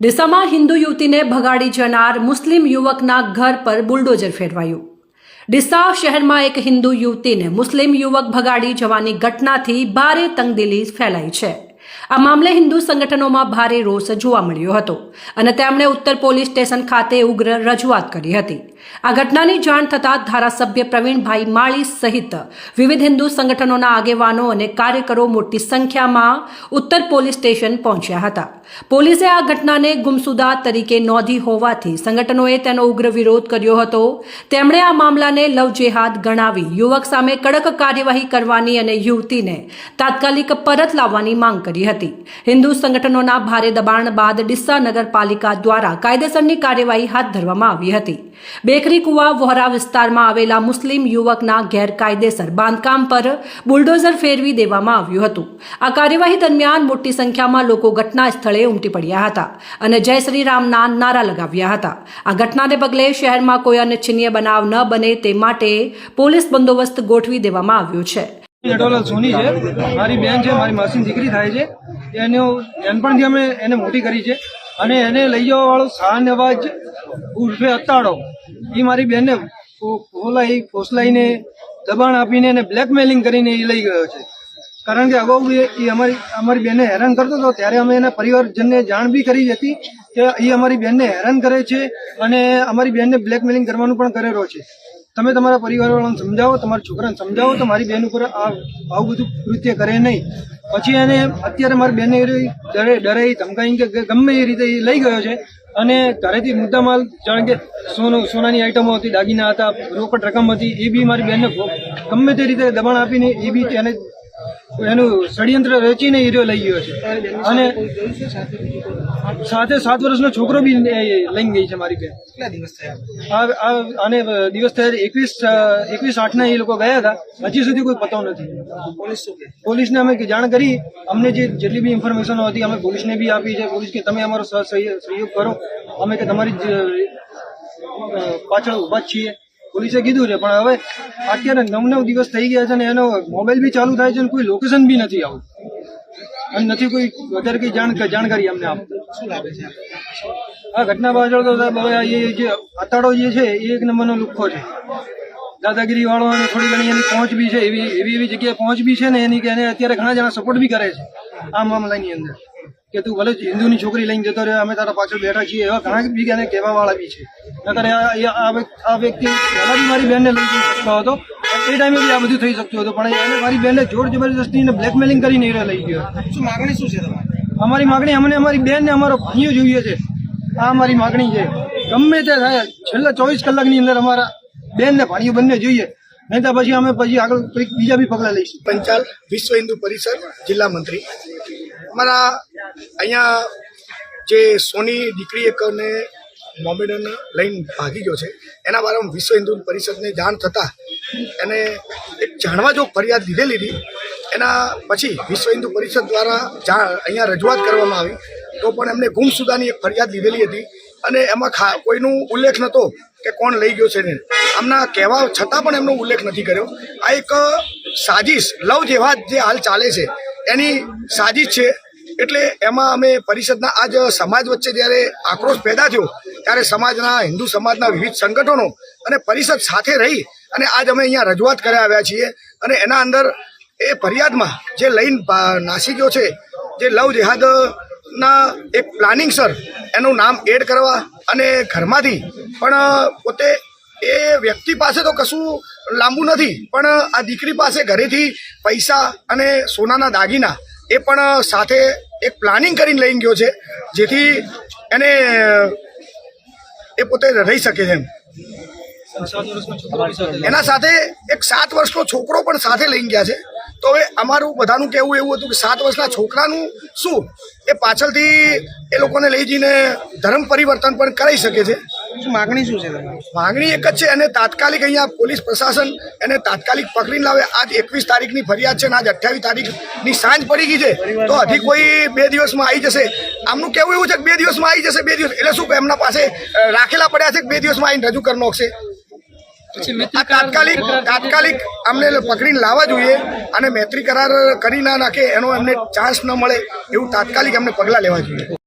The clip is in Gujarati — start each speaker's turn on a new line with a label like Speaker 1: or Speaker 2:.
Speaker 1: ડીસામાં હિન્દુ યુવતીને ભગાડી જનાર મુસ્લિમ યુવકના ઘર પર બુલડોઝર ફેરવાયું. ડીસા શહેરમાં એક હિન્દુ યુવતીને મુસ્લિમ યુવક ભગાડી જવાની ઘટનાથી ભારે તંગદિલી ફેલાઈ છે. આ મામલે હિન્દુ સંગઠનોમાં ભારે રોષ જોવા મળ્યો હતો અને તેમણે ઉત્તર પોલીસ સ્ટેશન ખાતે ઉગ્ર રજૂઆત કરી હતી. આ ઘટનાની જાણ થતાં ધારાસભ્ય પ્રવીણભાઈ માળી સહિત વિવિધ હિન્દુ સંગઠનોના આગેવાનો અને કાર્યકરો મોટી સંખ્યામાં ઉત્તર પોલીસ સ્ટેશન પહોંચ્યા હતા. પોલીસે આ ઘટનાને ગુમસુદા તરીકે નોંધી હોવાથી સંગઠનોએ તેનો ઉગ્ર વિરોધ કર્યો હતો. તેમણે આ મામલાને લવ જેહાદ ગણાવી, યુવક સામે કડક કાર્યવાહી કરવાની અને યુવતીને તાત્કાલિક પરત લાવવાની માંગ કરી હતી. હિન્દુ સંગઠનોના ભારે દબાણ બાદ ડિસ્સા નગરપાલિકા દ્વારા કાયદેસરની કાર્યવાહી હાથ ધરવામાં આવી હતી. બેકરી કુવા વોહરા વિસ્તારમાં આવેલા મુસ્લિમ યુવકના ગેરકાયદેસર બાંધકામ પર બુલડોઝર ફેરવી દેવામાં આવ્યું હતું. આ કાર્યવાહી દરમિયાન મોટી સંખ્યામાં લોકો ઘટના સ્થળે ઉમટી પડ્યા હતા અને જય શ્રી રામના નારા લગાવ્યા હતા. આ ઘટનાને પગલે શહેરમાં કોઈ અનિચ્છનીય બનાવ ન બને તે માટે પોલીસ બંદોબસ્ત ગોઠવી દેવામાં આવ્યો છે.
Speaker 2: જટોલાલ સોની છે. મારી બેન છે, મારી માસીની દીકરી થાય છે. એને નાનપણથી અમે એને મોટી કરી છે. અને એને લઈ જવા વાળો શાહનવાજ ઉર્ફે અતાડો એ મારી બેનને ફોલાઈ, ફોસલાઈને દબાણ આપીને એને બ્લેકમેલિંગ કરીને એ લઈ ગયો છે. કારણ કે અગાઉ એ અમારી અમારી બેનને હેરાન કરતો હતો. ત્યારે અમે એના પરિવારજનને જાણ બી કરી હતી કે એ અમારી બેનને હેરાન કરે છે અને અમારી બેનને બ્લેકમેલિંગ કરવાનું પણ કરેલો છે. તમે તમારા પરિવારવાળાને સમજાવો, તમારા છોકરાને સમજાવો તો મારી બેન ઉપર આ આવું બધું કૃત્ય કરે નહીં. પછી એને અત્યારે મારી બેને ડરે, ડરાઈ, ધમકાઈ કે ગમે એ રીતે એ લઈ ગયો છે અને ઘરેથી મુદ્દામાલ જાણ કે સોનું, સોનાની આઈટમો હતી, દાગીના હતા, રોકડ રકમ હતી, એ બી મારી બેનને ગમે તે રીતે દબાણ આપીને એ બી તેને એનું ષડયંત્ર રચીને રહ્યો લઈ ગયો છે. અને સાથે સાત વર્ષનો છોકરો બી લઈને લઈ ગઈ છે મારી બેન. આ- આ- આને દિવસ થયા એકવીસ એકવીસ આઠના એ લોકો ગયા હતા. હજી સુધી કોઈ પતો નથી. પોલીસ પોલીસને અમે જાણ કરી. અમને જે જેટલી બી ઇન્ફોર્મેશનો હતી અમે પોલીસને બી આપી છે. પોલીસ કે તમે અમારો સહયોગ કરો. અમે કે તમારી પાછળ ઊભા છીએ. પોલીસે કીધું છે પણ હવે અત્યારે નવ નવ દિવસ થઈ ગયા છે ને એનો મોબાઈલ બી ચાલુ થાય છે ને કોઈ લોકેશન બી નથી આવું. અને નથી કોઈ વધારે કઈ જાણકારી અમને આપતું શું લાગે છે આ ઘટના પાછળ તો સાહેબ જે અતાડો જે છે, એ એક નંબરનો લુખ્ખો છે. દાદાગીરી વાળો અને થોડી ઘણી એની પહોંચ બી છે, એવી એવી એવી જગ્યાએ પહોંચ બી છે ને એની કે એને અત્યારે ઘણા જણા સપોર્ટ બી કરે છે. આ મામલાની અંદર. કે તું ભલે હિન્દુની છોકરી લઈને જતો રહ્યો અમે તારા પાછળ બેઠા છીએ, એવા ઘણા બી એને કહેવા વાળા બી છે. નકર આ વ્યક્તિ- પહેલા બી મારી બેનને લઈ જઈ શકતો હતો એ ટાઈમે બી આ બધું થઈ શકતું હતું પણ એને મારી બેનને જોર જબરજસ્તી બ્લેકમેલિંગ કરીને એ લઈ ગયો.
Speaker 3: શું માગણી શું છે તમારી?
Speaker 2: અમારી માગણી અમને અમારી બેનને અમારો ભાઈઓ જોઈએ છે. આ અમારી માગણી છે. ગમે તે થાય છેલ્લા ચોવીસ કલાકની અંદર અમારા બેનને ભાણીઓ ભાઈઓ બંને જોઈએ. નહીં તો પછી અમે પછી આગળ કંઈક બીજા બી પગલાં લઈશું.
Speaker 3: પંચાલ વિશ્વ હિન્દુ પરિષદ જિલ્લા મંત્રી. અમારા અહીંયા જે સોની દીકરી એકને મોમેડન લઈને ભાગી ગયો છે. એના બારામાં વિશ્વ હિન્દુ પરિષદને જાણ થતાં એને એક જાણવા જો ફરિયાદ લીધેલી હતી. એના પછી વિશ્વ હિન્દુ પરિષદ દ્વારા જાણ અહીંયા રજૂઆત કરવામાં આવી. તો પણ એમને ગુમસુદાની એક ફરિયાદ લીધેલી હતી. અને એમાં ખા, કોઈનું ઉલ્લેખ નહોતો કે કોણ લઈ ગયો છે ને. આમના કહેવા છતાં પણ એમનો ઉલ્લેખ નથી કર્યો. આ એક સાજિશ, લવ જેવા જે હાલ ચાલે છે, એની સાજિશ છે. એટલે એમાં અમે પરિષદના આજ સમાજ વચ્ચે જ્યારે આક્રોશ પેદા થયો ત્યારે સમાજના, હિન્દુ સમાજના વિવિધ સંગઠનો અને પરિષદ સાથે રહી અને આજ અમે અહીંયા રજૂઆત કરવા આવ્યા છીએ. અને એના અંદર એ ફરિયાદમાં જે લઈને નાસિકો છે, જે લવ જેહાદના એક પ્લાનિંગ સર, એનું નામ એડ કરવા અને ઘરમાંથી પણ, પોતે એ વ્યક્તિ પાસે તો કશું લાંબુ નથી, પણ આ દીકરી પાસે ઘરેથી પૈસા અને સોનાના દાગીના એ પણ સાથે એક પ્લાનિંગ કરીને લઈને ગયો છે, જેથી એને એ પોતે રહી શકે છે એના સાથે એક સાત વર્ષનો છોકરો પણ સાથે લઈને ગયા છે. તો હવે અમારું બધાનું કહેવું એવું હતું કે સાત વર્ષના છોકરાનું શું? એ પાછળથી એ લોકોને લઈ જઈને ધર્મ પરિવર્તન પણ કરાઈ શકે છે.
Speaker 2: શું માગણી શું છે
Speaker 3: માંગણી એક જ છે અને તાત્કાલિક અહીંયા પોલીસ પ્રશાસન એને તાત્કાલિક પકડીને લાવે. આજ એકવીસ તારીખની ફરિયાદ છે અને આજ અઠ્યાવીસ તારીખની સાંજ પડી ગઈ છે તો હજી કોઈ બે દિવસમાં આવી જશે. આમનું કેવું એવું છે કે બે દિવસમાં આવી જશે બે દિવસ એટલે શું કે એમના પાસે રાખેલા પડ્યા છે કે બે દિવસમાં આવીને રજૂ કરી નાખશે આ તાત્કાલિક તાત્કાલિક અમને પકડીને લાવવા જોઈએ અને મૈત્રી કરાર કરી ના નાખે એનો એમને ચાન્સ ન મળે એવું તાત્કાલિક અમને પગલાં લેવા જોઈએ.